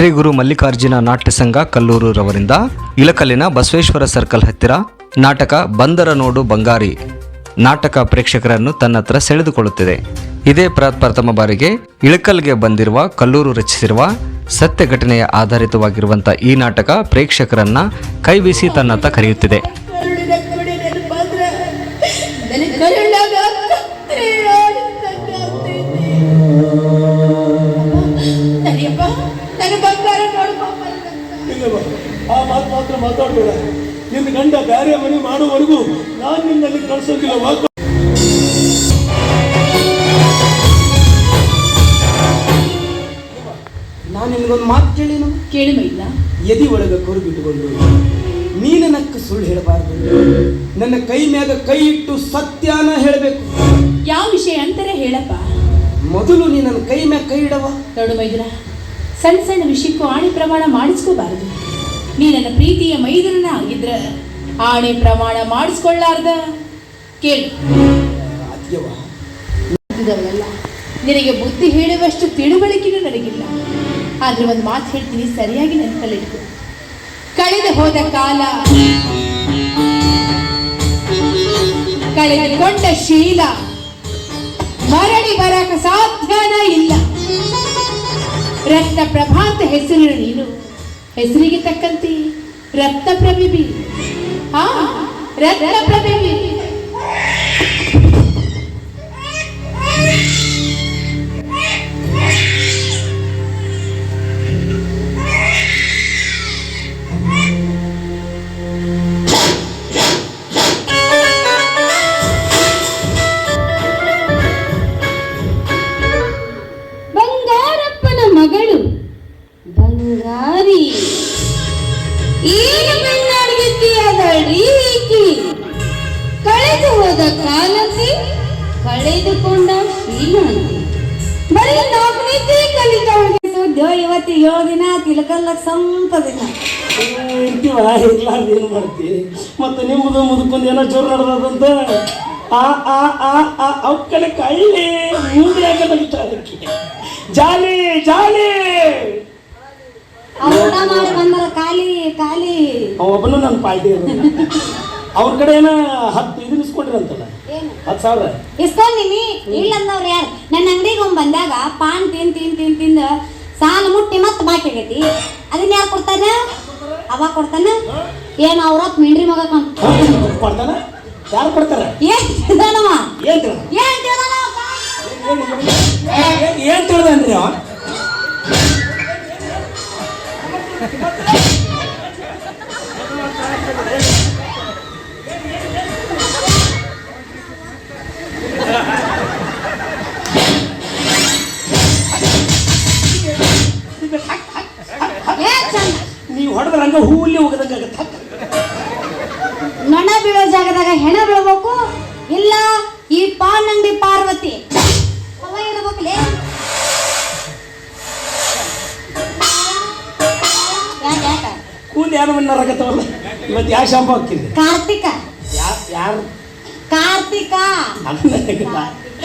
Shri Guru Mallikarjuna Natya Sangha Kalluru ರವರಿಂದ ಇಳಕಲ್ಲಿನ Basaveshwara circle ಹತ್ತಿರ ನಾಟಕ ಬಂದರ ನೋಡು ಬಂಗಾರಿ ನಾಟಕ ಪ್ರೇಕ್ಷಕರನ್ನು ತನ್ನ ಹತ್ರ ಸೆಳೆದುಕೊಳ್ಳುತ್ತಿದೆ. ಇದೇ ಪ್ರ- ಪ್ರಥಮ ಬಾರಿಗೆ ಇಳಕಲ್ಗೆ ಬಂದಿರುವ, ಕಲ್ಲೂರು ರಚಿಸಿರುವ ಸತ್ಯ ಘಟನೆಯ ಆಧಾರಿತವಾಗಿರುವಂಥ ಈ ನಾಟಕ ಪ್ರೇಕ್ಷಕರನ್ನ ಕೈಬೀಸಿ ತನ್ನತ್ತ ಕರೆಯುತ್ತಿದೆ. ಕರುಳಿನ ಕೊಡೆ ನೆನಪಾದ್ರ ನನ್ನ ಕರುಳಾಗ ಕತ್ತಲೆ ಆಡಿದಂಗಾಗ್ತೈತಿ. ಅಪ್ಪ, ನಡಿಯಪ್ಪ ನನ್ನ ಬಂಗಾರ ನೋಡ್ಕೊಂಬ ಇಲ್ಲವ ಆ ಮಾತು ಮಾತ್ರ ಮಾತಾಡಬೇಡ. ನಿನ್ನ ಗಂಡ ಬೇರೆ ಮನೆ ಮಾಡುವವರೆಗೂ ನಾನು ನಿನ್ನಲ್ಲಿ ಕಳ್ಸೋದಿಲ್ಲ ವಾಕ್ ನಾನು ನಿನಗೊಂದು ಮಾತು ಕೇಳಿನ? ಕೇಳಿ ಮೈಲ ಎದಿ ಒಳಗ ಕೊರುಗಿಟ್ಟುಕೊಂಡು ನೀನ ನಕ್ಕ ಸುಳ್ಳು ಹೇಳಬಾರದು. ನನ್ನ ಕೈ ಮ್ಯಾಗ ಕೈ ಇಟ್ಟು ಸತ್ಯನ ಹೇಳಬೇಕು. ಯಾವ ವಿಷಯ ಅಂತಾರೆ ಹೇಳಪ್ಪ. ಮೊದಲು ನೀ ನನ್ನ ಕೈ ಮ್ಯಾಗ ಕೈ ಇಡವ ನೋಡು ಮೈದ್ರ ಸಣ್ಣ ಸಣ್ಣ ವಿಷಯಕ್ಕೂ ಆಣಿ ಪ್ರಮಾಣ ಮಾಡಿಸ್ಕೋಬಾರದು. ನೀ ನನ್ನ ಪ್ರೀತಿಯ ಮೈದನ ಆಗಿದ್ರ ಆಣೆ ಪ್ರಮಾಣ ಮಾಡಿಸ್ಕೊಳ್ಳಾರ್ದ? ಕೇಳು. ನಿನಗೆ ಬುದ್ಧಿ ಹೇಳುವಷ್ಟು ತಿಳುವಳಿಕೆನೂ ನನಗಿಲ್ಲ. ಆದ್ರೆ ಒಂದು ಮಾತು ಹೇಳ್ತೀನಿ ಸರಿಯಾಗಿ ನೆನಪಲ್ಲಿಟ್ಟು ಕಳೆದು ಹೋದ ಕಾಲ ಕಳೆದುಕೊಂಡ ಶೀಲ ಮರಳಿ ಬರಕ ಸಾಧ್ಯನ ಇಲ್ಲ. ರತ್ನ ಪ್ರಭಾತ ಹೆಸರಿನ ನೀನು. ಹೆಸರಿಗೆ ತಕ್ಕಂತೆ ರಕ್ತ ಪ್ರಭಿಬಿ ಹಾ ರಕ್ತ ಪ್ರಭಿಬಿ ಇರ್ತೀವ ಇರ್ಲಾರ್ದು ಏನು ಮಾಡ್ತಿ ಮತ್ತೆ ನಿಮ್ಮದು ಮುದುಕೊಂದು ಏನೋ ಜೋರು ನಡೆದಂತ ಆ ಆ ಆ ಆ ಅವಕ್ಕಲೆ ಕಳ್ಳಿ ಮುಂದೆ ಯಾಕೆ ಅದಕ್ಕೆ? ಜಾಲಿ ಜಾಲಿ! ಒಬ್ಬನು ನನ್ನ ಪಾರ್ಟಿ ಅವ್ರ ಕಡೆ ಏನೋ ಹತ್ತು ಇದನ್ನ ಇಸ್ಕೊಂಡಿರಂತಲ್ಲ? ಹತ್ತು ಸಾವಿರ? ಇಸ್ಕೊಂಡಿನಿ ಇಲ್ಲಂದವ್ರು ಯಾರು? ನನ್ನ ಅಂಗಡಿಗೆ ಒಮ್ಮೆ ಬಂದಾಗ ಪಾನ್ ತಿನ್ ತಿನ್ ತಿನ್ ತಿಂದ ಸಾಲು ಮುಟ್ಟಿ ಮತ್ತೆ ಬಾಕಿ ಆಗೈತಿ. ಅದನ್ನ ಯಾರು ಕೊಡ್ತಾನ ಅವ ಕೊಡ್ತಾನ? ಏನ್ ಅವ್ರ ಮಿಂಡ್ರಿ ಮಗ ಕೊಡ್ತಾನ? ಯಾರು ಕೊಡ್ತಾರ? ಏನ್ ತಿಳ್ದಾನವ? ಏನ್ ತಿಳ್ದ? ಏನ್ ತಿಳ್ದನ್ರಿ ಅವ? ಕೂಲಿ ಯಾರು ಮಣ್ಣಾರಕತ್ತವಲ್ಲ ಇವತ್ತು ಯಾವ ಶಾಂಪು ಹಾಕಿರಿ ಕಾರ್ತಿಕ ಯಾರು ಯಾರು ಕಾರ್ತಿಕ ಅದನ್ನ ಕಾರ್ತಿಕ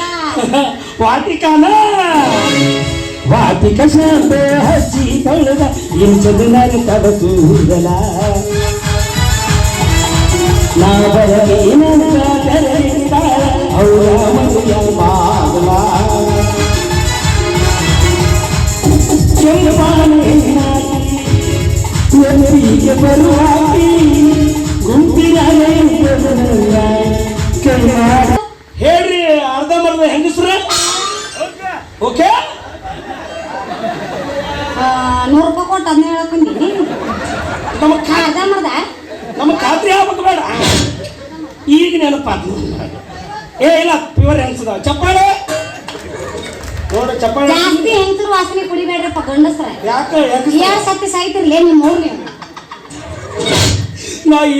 ವಾಟಿಕಾನ ವಾಟಿಕ ಶಾಂತ ಹಚ್ಚಿ ತೊಳೆದ ಇಂಚದು ನರಿತದ ಕೂದಲ ನಾ ಬರಲಿ ನನ್ನ ತೆರೆದ ಅವರ ಮನೆಯ ಬಾಗಲ ಕೆಂಪಾಗಿ ಎಲ್ಲಿಗೆ ಬರುವಾಗಿ ಹೇಳ್ರಿ ಅರ್ಧ ಮರದ ಹೆಂಗಸ್ರ? ಓಕೆ? ನೂರು ರೂಪಾಯಿ ಕೊಟ್ಟು ಅದನ್ನ ಹೇಳಕೊಂಡಿ. ನಮಗೆ ಖಾ ಅರ್ಧ ಮಾಡ್ದ ನಮ್ಮ ಖಾತ್ರಿ ಆಗ್ಬೇಕು ಬೇಡ. ಈಗ ನೆನಪಾತ್ ಏ ಇಲ್ಲ ಪ್ಯೂರ್ ಹೆಂಗಸದ ಚಪ್ಪಾಳೆ? ನೋಡ ಚಪ್ಪಾಳೆ. ಜಾಸ್ತಿ ಹೆಂಗಸರು ವಾಸನೆ ಕುಡಿಬೇಡ್ರಪ್ಪ ಗಂಡಸ್ರ. ಯಾಕೆ ಯಾರು ಏಳ್ ಸತಿ ಸಾಯ್ತಿರ್ಲೇ ನಿಮ್ಮ ನಾ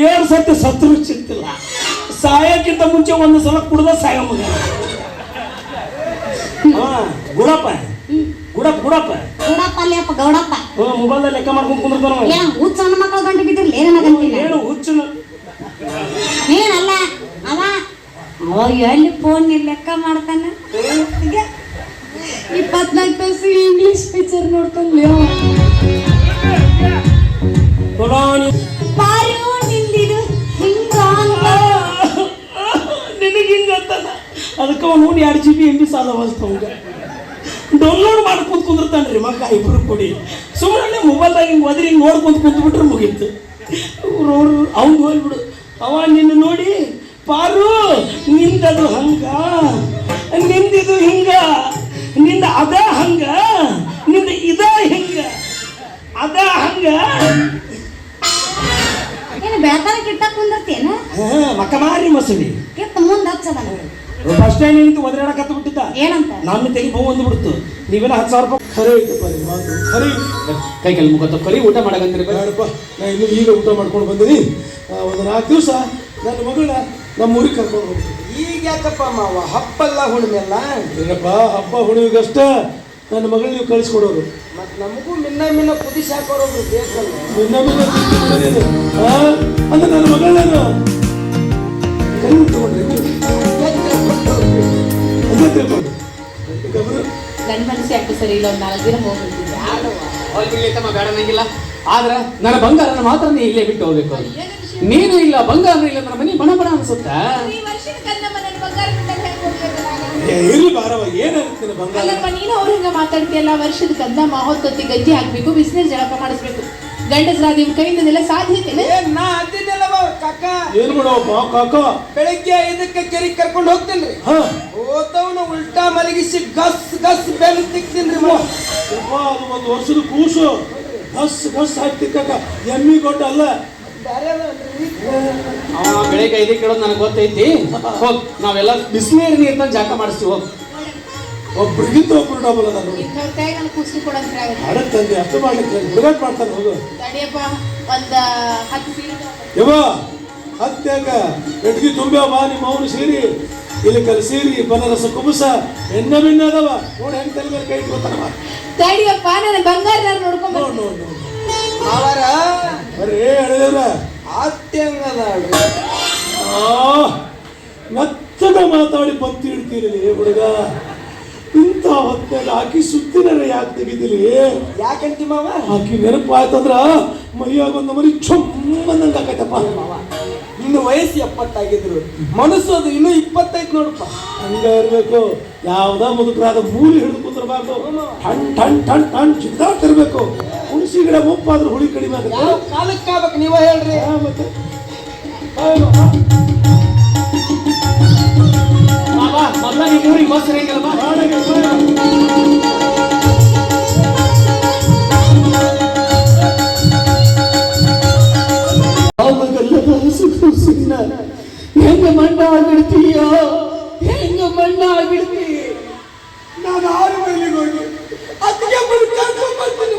ಏಳು ಸತಿ ಸತ್ರು ಚಿಂತಿಲ್ಲ ಸಾಯಕ್ಕಿಂತ ಮುಂಚೆ ಒಂದು ಸಲ ಕುಡ್ದ ಸಾಯ ಮಗ. ಗುಡಪ್ಪ. ಗುಡಪ್ಪ. ಗುಡಪ್ಪ ಗುಡಪ್ಪ ಅಲ್ಲಪ್ಪ ಗೌಡಪ್ಪ. ಹ್ಞೂ ಮೊಬೈಲ್ದಾಗ ಲೆಕ್ಕ ಮಾಡ್ಕೊಂಡು ಕುಂದಿರ್ತಾನ ಏನ ಹುಚ್ಚ ಗಂಟೆ ಮಕ್ಕಳು ಗಂಟು ಬಿದ್ದಿರ್ಲಿ ಏನು ಹುಚ್ಚು ಏನಲ್ಲ ಅವ ಓ ಎಲ್ಲಿ ಫೋನ್ ಲೆಕ್ಕ ಮಾಡ್ತಾನೆ? ಇಪ್ಪತ್ನಾಲ್ಕು ತಾಸು ಇಂಗ್ಲಿಷ್ ಪಿಕ್ಚರ್ ನೋಡ್ಕೊಂಡು ಪಾರು ನಿನಗೆ ಹಿಂಗಂತಾನ ಅದಕ್ಕೆ ಅವ್ನು ನೋಡಿ ಎರಡು ಜಿ ಬಿ ಎಂ ಬಿ ಸಾಲ ಅವಂಗ ಡೌನ್ಲೋಡ್ ಮಾಡ್ಕೊಂತ ಕುಂದಿರ್ತಾನೆ ರೀ ಮಕ್ಕ ಇಬ್ಬರು ಕೂಡಿ. ಸುಮ್ಮನೆ ಮೊಬೈಲ್ದಾಗ ಹಿಂಗೆ ಒದ್ರಿ ಹಿಂಗೆ ನೋಡ್ಕೊಂತ ಕುಂತ್ಬಿಟ್ರೆ ಮುಗೀತು. ಅವ್ನು ಹೋಗ್ಬಿಡು. ಅವ ನಿನ್ನ ನೋಡಿ ಪಾರು ನಿಂದದು ಹಂಗ ನಿಂದಿದು ಹಿಂಗ ನಿಂದ ಅದ ಹಂಗ ನಿಂದ ಇದ ಹಿಂಗ ಅದ ಹಂಗ. ಏನು ಬೆಳತಾನ ಕಿಟ್ಟ ಕುಂದಿರ್ತೇನ ಮಕ್ಕ ಮಾರಿ ಮಸಡಿ ಕಿತ್ತ ಮುಂದೆ ಹಚ್ಚದ ಫಸ್ಟ್ ನಿಂತು ಒದರಾಡಕತ್ತ ಬಿಟ್ಟಿದ್ದ ಏನಂತ? ನಾನು ತೆಗಿ ಬಹು ಒಂದು ಬಿಡ್ತು ನೀವೆಲ್ಲ ಹತ್ತು ಸಾವಿರ ರೂಪಾಯಿ ಖರೆ ಐತಪ್ಪ ನಿಮ್ಮ ಮಾತು. ಖರೆ ಕೈ ಕೆಲ್ ಮುಖ ಕರಿ ಊಟ ಮಾಡಕಂತೀರಿ ಬೇಡಪ್ಪ ನಾ ಇನ್ನು ಈಗ ಊಟ ಮಾಡ್ಕೊಂಡು ಬಂದಿನಿ. ಒಂದು ನಾಲ್ಕು ದಿವಸ ನನ್ನ ಮಗಳನ್ನ ನಮ್ಮ ಊರಿಗೆ ಕರ್ಕೊಂಡು ಹೋಗ್ತೀನಿ ಈಗ ಯಾಕಪ್ಪ ಮಾವ? ಹಪ್ಪಲ್ಲ ಹುಣ್ಮೆಲ್ಲ ಏನಪ್ಪ ಹಬ್ಬ ಹುಣಿವಿಗಷ್ಟ ನನ್ನ ಮಗಳು ನೀವು ಕಳಿಸ್ಕೊಡೋರು. ಮತ್ತು ನಮಗೂ ಮಿನ್ನ ಮಿನ್ನ ಕುದಿಸಿ ಹಾಕೋರು ಬೇಕಲ್ಲ. ಮಿನ್ನ ಆ ಅಂದ್ರೆ ನನ್ನ ಮಗಳನ್ನ ನನ್ನ ಮನಸ್ಸು ಯಾಕೆ ಸರಿ ಇಲ್ಲ ಒಂದು ನಾಲ್ಕು ದಿನ ಬಿಡ್ಲಿಕ್ಕಮ್ಮ ಬೇಡ ನಂಗಿಲ್ಲ. ಆದ್ರ ನನ್ನ ಬಂಗಾರನ ಮಾತ್ರ ನೀ ಇಲ್ಲೇ ಬಿಟ್ಟು ಹೋಗ್ಬೇಕು ನೀನು ಇಲ್ಲ ಬಂಗಾರ ಇಲ್ಲ ನನ್ನ ಮನೆ ಬಣ ಬಣ ಅನ್ಸುತ್ತಾ? ಇರ್ಲಿ ಬಾರವ ಏನಾಗುತ್ತೆ ಬಂಗಾರ? ನೀನು ಅವ್ರ ಹಿಂಗ ಮಾತಾಡ್ತೀಯಲ್ಲ ವರ್ಷದ ಕಂದ ಹೊತ್ತೊತ್ತಿ ಗಜ್ಜಿ ಹಾಕ್ಬೇಕು ಬಿಸಿನೀರ್ ಜಳಕ ಮಾಡಿಸ್ಬೇಕು. ಗಂಡಸ್ರಾದ ನಿಮ್ ಕೈಯಿಂದ ಇದೆಲ್ಲ ಸಾಧ್ಯತೆ ನಾ ಅದಿದ್ದಲ್ಲವ ಕಾಕ? ಏನ್ ಮಾಡವಪ್ಪ ಕಾಕ? ಬೆಳಿಗ್ಗೆ ಇದಕ್ಕೆ ಕೆರೆ ಕರ್ಕೊಂಡು ಹೋಗ್ತೇನ್ರಿ ಹಾ. ಹೋದವನ ಉಲ್ಟಾ ಮಲಗಿಸಿ ಗಸ್ ಗಸ್ ಬೆಲ್ ತಿಕ್ತೀನಿ ಅದು ಒಂದು ವರ್ಷದ ಕೂಸು. ಬಸ್ ಬಸ್ ಹಾಕ್ತಿಕ್ಕ ಎಮ್ಮಿ ಕೊಟ್ಟ ಅಲ್ಲ. ಅವ ಬೆಳಿಗ್ಗೆ ಐದಕ್ಕೆ ಕೇಳೋದು ನನಗೆ ಗೊತ್ತೈತಿ. ಹೋಗ್ ನಾವೆಲ್ಲ ಬಿಸಿನೀರು ನೀರ್ ತಂದು ಜಾಕ ಮಾಡಿಸ್ತೀವಿ ಹೋಗ್. ಒಬ್ರಿಗಿಂತ ಒಬ್ರು ಡಬಲ್ ಅದ ನೋಡಿ ಇಂಥವ್ರ ಕೈ ನಾನು ಕುಸ್ತಿ ಕೊಡಂತ್ರ ಹಡಕ್ ತಂದೆ ಅರ್ಥ ಮಾಡ್ಲಿಕ್ಕೆ ಹುಡುಗಾಟ ಮಾಡ್ತಾನೆ ಹೋಗು. ತಡಿಯಪ್ಪ ಒಂದ್ ಹತ್ತು ಸೀರೆ ಯವ್ವ ಹತ್ಯಾಕ ಬೆಟ್ಗಿ ತುಂಬ್ಯಾವ ಬಾ ನಿಮ್ಮ ಅವನು ಸೀರಿ. ಇಲ್ಲಿ ಕಲ್ ಸೀರಿ ಬನರಸ ಕುಬುಸ ಎನ್ನ ಬಿನ್ನ ಅದಾವ? ನೋಡಿ ಹೆಂಗ್ ತಲೆ ಮೇಲೆ ಕೈ ಇಟ್ಕೊತಾನವ. ತಡಿಯಪ್ಪ ನನ್ನ ಬಂಗಾರ ನೋಡ್ಕೊಂಡು ನೋಡ್ ನೋಡಿ ನೋಡಿ. ಅವರ ಬರ್ರಿ ಹೇಳಿದೇವ್ರ ಆತ್ಯಂಗದ ಆ ಮೆತ್ತಗ ಮಾತಾಡಿ ಬತ್ತಿ ಇಡ್ತೀರಿ ಹುಡುಗ. ಇಂಥ ಹೊತ್ತಾಗ ಆಕಿ ಸುತ್ತಿನ ಯಾಕೆ ತೆಗಿದಿರಿ ಯಾಕಂತಿ ಮಾವ? ಆಕಿ ನೆನಪು ಆಯ್ತಂದ್ರ ಮೈಯಾಗ ಒಂದು ಮರಿ ಚೊಮ್ಮಂದಂಗ ಆಕೈತಪ್ಪ. ನಿನ್ನ ವಯಸ್ಸು ಎಪ್ಪತ್ತಾಗಿದ್ರು. ಮನಸ್ಸು ಅದು ಇನ್ನೂ ಇಪ್ಪತ್ತೈದು ನೋಡಪ್ಪ. ಹಂಗ ಇರ್ಬೇಕು. ಯಾವ್ದ ಮುದುಕರಾದ ಮೂಲಿ ಹಿಡಿದು ಕುಂದಿರಬಾರ್ದು ಟಣ್ ಟಣ್ ಟಣ್ ಟಣ್ ಜಿದ್ದಾಡ್ತಿರ್ಬೇಕು ಹುಣಸಿ ಗಿಡ ಮುಪ್ಪಾದ್ರೂ ಹುಳಿ ಕಡಿಮೆ ಆಗುತ್ತೆ. ಕಾಲಕ್ಕಾಗ್ಬೇಕು? ಕಾಲಕ್ಕೆ ಆಗ್ಬೇಕು ನೀವ ಹೇಳ್ರಿ. ಮತ್ತೆ. ಬಾ ಮೊದಲ ನಿಮ್ಮ ಊರಿಗೆ ಬಸ್ ಇರಂಗಿಲ್ಲ ಬಾ ಹೆಂಗ ಮಣ್ಣ ಆಗಿಡ್ತೀಯೋ ಹೆಂಗ ಮಣ್ಣ ಆಗಿಡ್ತಿ ನಾನು ಆರು ಮೈಲಿಗೆ ಹೋಗಿ ಅದಕ್ಕೆ ಬರ್ತೀನಿ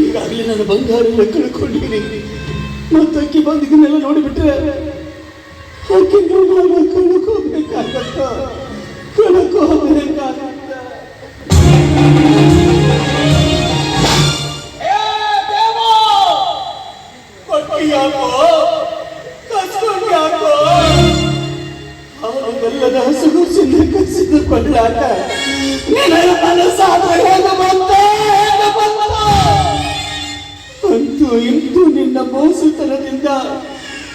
ಈಗ ಅಲ್ಲಿ ನನ್ನ ಬಂಗಾರ ಕಳ್ಕೊಂಡು ಕಳ್ಕೊಂಡಿರಿ ಬಂದು ಇದನ್ನೆಲ್ಲ ನೋಡಿಬಿಟ್ರೆ ಆಕೆ ಕಳ್ಕೋಬೇಕಾಗತ್ತ ಕಳ್ಕೋಬೇಕಾಗತ್ತ ಕೊಟ್ಟಿಯಾಕೋ ಕಸ್ಕೊಂಡ್ಯಾಕೋ. ಅವರಿಗೆಲ್ಲದ ಹಸುಗುಸಿಂದ ಕಸಿದ ಕೊಳ್ಳಾಟ ನಿನ್ನ ಮನಸ್ಸಾದ್ರೆ ಹೇಗೆ ಮೋಸುತನದಿಂದ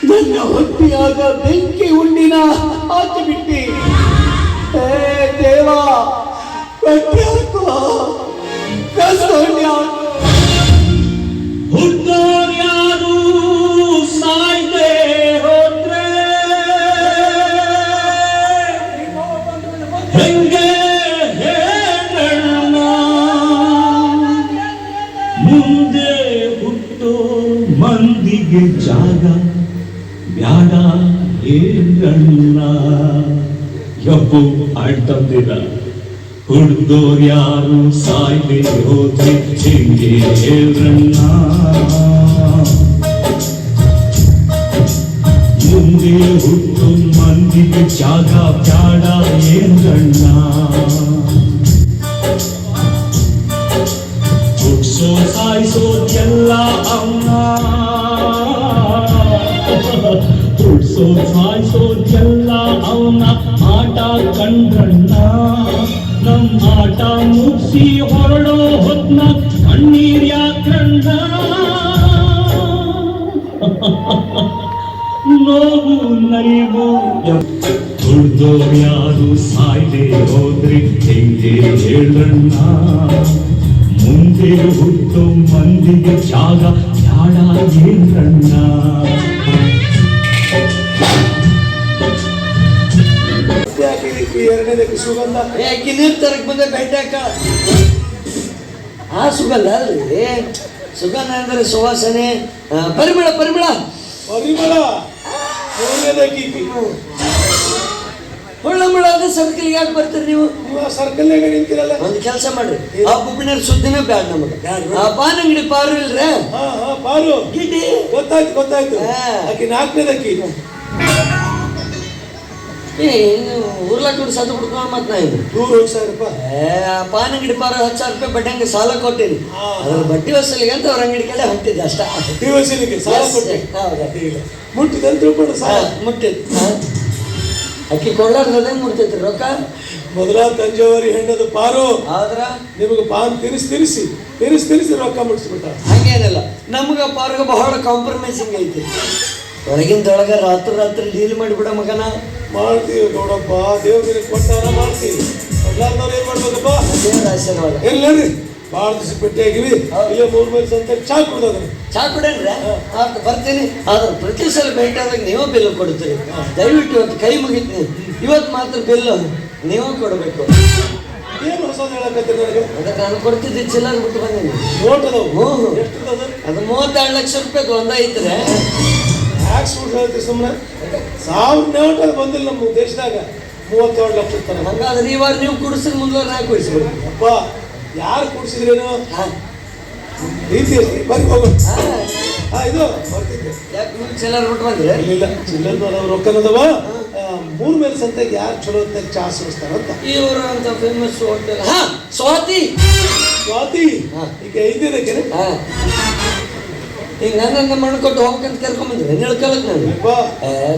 ನನ್ನ ಹೊತ್ತಿಯಾದ ಬೆಂಕಿ ಉಂಡಿನ ಹಾಕಿ ಬಿಟ್ಟಿ. ಏ ದೇವ ಹುಟ್ಟೋರ್ಯಾರು ಸಾಯ್ದೆ ಹೋದ್ರೆ? ಹೆಂಗೆ ಹೇಳಣ್ಣ ಮುಂದೆ ಹುಟ್ಟೋ ಮಂದಿಗೆ ಜಾಗ, ಬ್ಯಾಡ ಹೇಳಣ್ಣ ಯಪ್ಪು ಆಡ್ತಂದಿರ ಹುಡ್ದೋರ್ ಯಾರು ಸಾಯ್ದೆ ಹೋದ್ರೆ ಹಿಂಗೆ ಹೇಳಣ್ಣ ಮುಂದೆ ಹುಟ್ಟು ಮಂದಿಗೆ ಜಾಗ, ಬ್ಯಾಡ ಏನಣ್ಣ ಹುಡ್ಸೋ ಸಾಯಿಸೋ ಎಲ್ಲ ಅವನ ಹುಡ್ಸೋ ಸಾಯಿಸೋ ಚೆಲ್ಲ ಅವನ ಆಟ ಕಂಡ್ರಣ್ಣ ನಮ್ ಆಟ ಮುಗಿಸಿ ಹೊರಡೋ ಹೊತ್ನ ಕಣ್ಣೀರ್ ಯಾಕ್ರಣ್ಣ ನೋವು ನಲಿವು ಯಾರು ಸಾಯ್ದೆ ಹೋದ್ರೆ ಹೆಂಗೆ ಹೇಳಣ್ಣ ಮುಂದೆ ಹುಟ್ಟು ಮಂದಿಗೆ ಜಾಗ ಯಾಡ ಏನ್ರಣ್ಣ ಎರಡನೇದಕ್ಕೆ ಸುಗಂಧ ಯಾಕೆ ನಿರ್ತಾರಕ್ಕೆ ಬಂದೆ ಭೇಟಿಯಾಕ ಆ ಸುಗಂಧ ಅಲ್ರಿ? ಸುಗಂಧ ಅಂದ್ರೆ ಸುವಾಸನೆ. ಪರಿಮಳ ಪರಿಮಳ. ಪರಿಮಳ? ಮೂರನೇದಕ್ಕೆ ಈಕಿ. ಮುಳ್ಳ ಮುಳ್ಳ ಅದ ಸರ್ಕಲ್ ಯಾಕೆ ಬರ್ತೀರಿ ನೀವು? ಸರ್ಕಲ್ನಾಗ ನಿಂತಿರಲ್ಲ. ಒಂದು ಕೆಲಸ ಮಾಡ್ರಿ. ಆ ಬುಬ್ಬಿನ ಸುದ್ದಿನೇ ಬ್ಯಾಡ ನಮಗೆ. ಆ ಪಾನ್ ಅಂಗಡಿ ಪಾರು ಇಲ್ರಿ? ಹಾ ಹಾ ಪಾರು. ಗಿಡ್ಡಿ ಗೊತ್ತಾಯ್ತು ಗೊತ್ತಾಯ್ತು. ಆಕಿ ನಾಲ್ಕನೇದಕ್ಕಿ ಏ ಉರ್ಲಾಕ್ ಬಿಡು ಸದ್ದು ಬಿಡ್ಕೊಂಡು ಮತ್ ನಾ ಇದು. ನೂರು ಸಾವಿರ ರೂಪಾಯಿ? ಏ, ಆ ಪಾನ್ ಅಂಗಡಿ ಪಾರ ಹತ್ತು ಸಾವಿರ ರೂಪಾಯಿ ಬಡ್ಡಿ ಹಂಗೆ ಸಾಲ ಕೊಟ್ಟೇನಿ. ಆ. ಅದ್ರ ಬಡ್ಡಿ ವಸೂಲಿಗೆ ಅಂತ ಅವ್ರ ಅಂಗಡಿ ಕಡೆ ಹೊಂಟಿದ್ದೆ ಅಷ್ಟ. ದಿವಸನಿಗೆ ಸಾಲ Yes, ಕೊಟ್ಟೆ ಹೌದಾ? ಇಲ್ಲ ಮುಟ್ಟಿದಂತ ತಿಳ್ಕೊಂಡು ಸಾಲ. ಮುಟ್ಟಿದ್. ಅಕ್ಕಿ ಕೊಳ್ಳಾರ್ದೇ ಮುಟ್ತೈತ್ರಿ ರೊಕ್ಕ? ಮೊದಲ ತಂಜಾವರಿ ಹೆಣ್ಣದು ಪಾರು. ಆದ್ರ ನಿಮಗೆ ಪಾನ್ ತಿರ್ಸಿ ತಿರ್ಸಿ ತಿರ್ಸಿ ತಿರ್ಸಿ ರೊಕ್ಕ ಮುಟ್ಸ್ಬಿಟ್ಟ ಹಂಗೇನಿಲ್ಲ. ನಮ್ಗೆ ಪಾರ್ಗ ಬಹಳ ಕಾಂಪ್ರಮೈಸಿಂಗ್ ಐತಿ. ಹೊರಗಿಂದೊಳಗ ರಾತ್ರಿ ರಾತ್ರಿ ಡೀಲ್ ಮಾಡಿಬಿಡ ಮಗನ. ಮಾಡ್ತೀವಿ ನೋಡಪ್ಪ ದೇವ್ರಿಗೆ ಕೊಟ್ಟಾರ ಮಾಡ್ತೀವಿ. ಎಲ್ಲಾರ್ದವ್ರು ಏನ್ ಮಾಡ್ಬೇಕಪ್ಪ. ದೇವ್ರ ಆಶೀರ್ವಾದ. ಎಲ್ಲರಿ ಭಾಳ ದಿವಸ ಭೇಟಿಯಾಗಿವಿ ಇಲ್ಲೇ ಮೂರ್ ಮೈಲ್ ಸಂತೆ ಚಾ ಕುಡ್ದೋದ್ರಿ ಚಾ ಕುಡೇನ್ರ? ಬರ್ತೀನಿ. ಆದ್ರೆ ಪ್ರತಿ ಸಲ ಭೇಟಿ ಆದಾಗ ನೀವು ಬಿಲ್ ಕೊಡ್ತೀರಿ. ದಯವಿಟ್ಟು ಇವತ್ತು ಕೈ ಮುಗಿತೀನಿ. ಇವತ್ತು ಮಾತ್ರ ಬಿಲ್ ನೀವು ಕೊಡಬೇಕು. ಏನು ಹೊಸದು ಹೇಳಕತ್ತೀರಿ ನನಗೆ? ಅದಕ್ಕೆ ನಾನು ಕೊಡ್ತಿದ್ದೆ ಚಿಲ್ಲರ್ ಬಿಟ್ಟು ಬಂದೀನಿ. ನೋಟ್ ಅದಾವು ಅದು ಮೂವತ್ತೆರಡು ಲಕ್ಷ ರೂಪಾಯಿ ಒಂದ ಐತ್ರೆ ಟ್ಯಾಕ್ಸ್ ಹೇಳ್ತೀರಿ ಸುಮ್ಮನೆ ಸಾವಿರ ನೋಟ್ ಬಂದಿಲ್ಲ ನಮ್ಮ ದೇಶದಾಗ ಮೂವತ್ತೇಳು ಲಕ್ಷ ತನ ಹಂಗಾದ್ರೆ ಈ ವಾರ ನೀವು ಕುಡಿಸಿದ್ರೆ ಮುಂದೆ ನಾ ಕುಡಿಸ್ಬಿಡು ಅಪ್ಪ ಯಾರು ಕುಡಿಸಿದ್ರೇನು ಹಾಂ. ರೀತಿ ಬರ್ರಿ ಹೋಗೋಣ. ಹಾ. ಇದು ಬರ್ತಿದ್ದೆ. ಯಾಕೆ ನೀವು ಚಿಲ್ಲರ್ ಬಿಟ್ಟು ಬಂದ್ರೆ? ಇಲ್ಲ ಚಿಲ್ಲರ್ ಅದಾವ ರೊಕ್ಕನದವ ಮೂರು ಮೇಲೆ ಸಂತೆಗೆ ಯಾರು ಚಲೋ ಅಂತ ಚಾ ಸುರಿಸ್ತಾರಂತ ಇವರು ಅಂತ ಫೇಮಸ್ ಹೋಟೆಲ್ ಹಾ ಸ್ವಾತಿ. ಸ್ವಾತಿ. ಈಗ ಐದನೇದಕ್ಕೆ? ಹಾ. ಈಗ ನನ್ನ ಮಾಡ್ಕೊಟ್ಟು ಹೋಗ್ಬೇಕಂತ ಕರ್ಕೊಂಬಂದ್ರೆ ಹೇಳ್ಕೊಳಕ್ ನಾನು.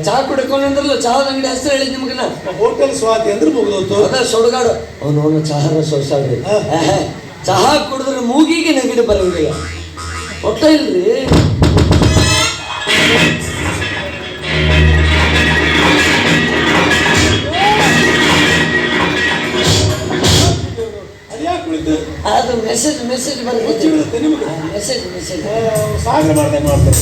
ಚಹಾ ಕುಡ್ಕೊಂಡು ಕುಡ್ಕೊಂಡ್ರಲ್ಲ ಚಹಾ ಅಂಗಡಿ ಹೆಸರು ಹೇಳಿದ್ ನಿಮ್ಗೆ ನಾ ಹೋಟೆಲ್ ಸ್ವಾತಿ ಅಂದ್ರೆ ಮುಗಿದೋತು ಅದ ಸುಡುಗಾಡು ಅವನು ಅವನು ಚಹಾರ ಸೊಸಾಡ್ರಿ. ಚಹಾ ಕುಡಿದ್ರೆ ಮೂಗಿಗೆ ನೆಗಡಿ ಬರಂಗಿಲ್ಲ. ಒಟ್ಟ ಇಲ್ರಿ? ಅದು ಮೆಸೇಜ್ ಮೆಸೇಜ್ ಬಂದು ಮೆಸೇಜ್ ಮೆಸೇಜ್ ಸಾಗರ ಮಾಡ್ತಾರೆ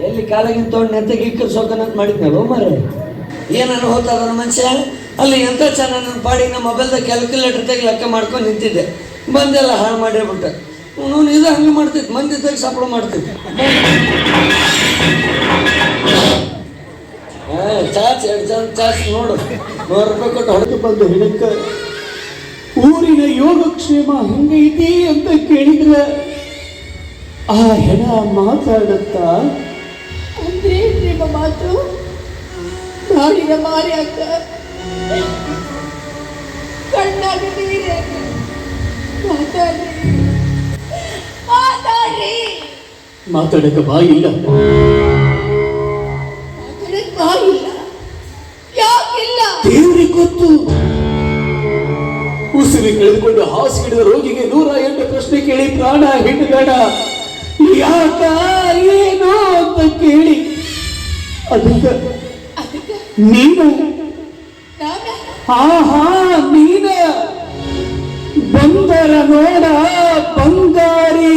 ಎಲ್ಲಿ ಕಾಲಾಗಿನ ತೊಗೊಂಡು ನೆತ್ತಗೆ ಇಕ್ಕರ್ ಸೋಕನಂತ ಮಾಡಿದ್ನಲ್ಲ ಮಾರೆ ಏನನ್ನು ಹೋಗ್ತದ ಮನುಷ್ಯ ಅಲ್ಲಿ ಎಂತ ಚೆನ್ನಾಗಿ ನನ್ನ ಪಾಡಿಗೆ ನಮ್ಮ ಮೊಬೈಲ್ದಾಗ ಕ್ಯಾಲ್ಕುಲೇಟರ್ ತೆಗೆ ಲೆಕ್ಕ ಮಾಡ್ಕೊಂಡು ನಿಂತಿದ್ದೆ. ಬಂದೆಲ್ಲ ಹಾಳು ಮಾಡಿಬಿಟ್ಟು ಅವನು ಇದು ಹಂಗೆ ಮಾಡ್ತಿದ್ದೆ ಮಂದಿ ಇದ್ದಾಗ ಸಪ್ಳ ಮಾಡ್ತಿದ್ದೆ. ಏ, ಚಾಚ್ ಎರಡು ಜನ ಚಾಚ್ ನೋಡು. ನೂರು ರೂಪಾಯಿ ಕೊಟ್ಟು ಹೊಡೆದು ಬಂದು. ಹಿಡಕ್ಕೆ ಊರಿನ ಯೋಗಕ್ಷೇಮ ಹೆಂಗೈತಿ ಅಂತ ಕೇಳಿದ್ರೆ ಆ ಹೆಣ ಮಾತಾಡುತ್ತಾ? ಅಂದ್ರೆ ನಿಮ್ಮ ಮಾತು? ನಾಡಿನ ಮಾರಿ ಅಕ್ಕ ಕಣ್ಣಾಗ ನೀರೇ ಮಾತಾಡ್ರಿ ಮಾತಾಡ್ರಿ ಮಾತಾಡಕ್ಕೆ ಬಾಯಿ ಇಲ್ಲ ಮಾತಾಡಕ್ ಬಾಯಿಲ್ಲ. ಯಾಕಿಲ್ಲ? ದೇವ್ರಿಗೆ ಗೊತ್ತು. ಉಸಿರು ಕಳೆದುಕೊಂಡು ಹಾಸಿಗೆ ರೋಗಿಗೆ ನೂರ ಎಂಟು ಪ್ರಶ್ನೆ ಕೇಳಿ ಪ್ರಾಣ ಹಿಡಿದಾಣ ಯಾಕ ಏನು ಅಂತ ಕೇಳಿ. ಅದಕ್ಕೆ ನೀನು ನಾನ ಹಾ ಹಾ ನೀನ ಬಂದರ ನೋಡ ಬಂಗಾರಿ.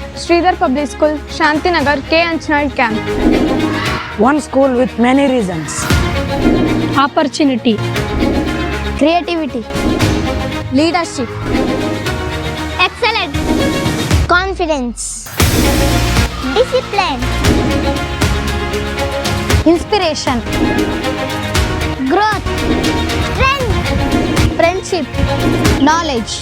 Sridhar Public School, Shantinagar, K. Anchanal Camp? One school with many reasons. opportunity, creativity, leadership, excellence, confidence, discipline, inspiration, growth, strength, friendship, knowledge,